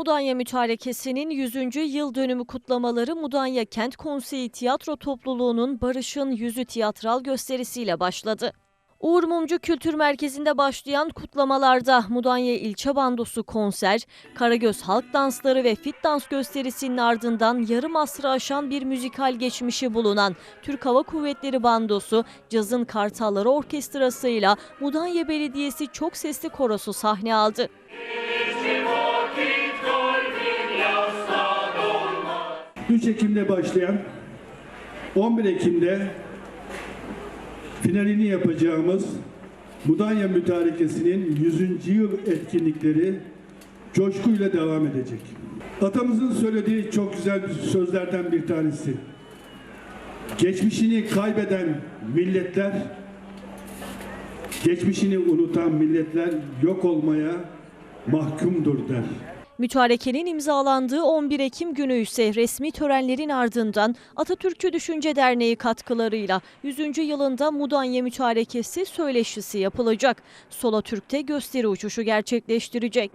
Mudanya Mütarekesi'nin 100. yıl dönümü kutlamaları Mudanya Kent Konseyi Tiyatro Topluluğu'nun Barış'ın Yüzü tiyatral gösterisiyle başladı. Uğur Mumcu Kültür Merkezi'nde başlayan kutlamalarda Mudanya İlçe Bandosu konser, Karagöz Halk Dansları ve Fit Dans gösterisinin ardından yarım asrı aşan bir müzikal geçmişi bulunan Türk Hava Kuvvetleri Bandosu, Cazın Kartalları Orkestrası'yla Mudanya Belediyesi Çok Sesli Korosu sahne aldı. 3 Ekim'de başlayan 11 Ekim'de finalini yapacağımız Mudanya Mütarekesi'nin 100. yıl etkinlikleri coşkuyla devam edecek. Atamızın söylediği çok güzel sözlerden bir tanesi. Geçmişini kaybeden milletler, geçmişini unutan milletler yok olmaya mahkumdur der. Mütarekenin imzalandığı 11 Ekim günü ise resmi törenlerin ardından Atatürkçü Düşünce Derneği katkılarıyla 100. yılında Mudanya Mütarekesi söyleşisi yapılacak. Sola Türk'te gösteri uçuşu gerçekleştirecek.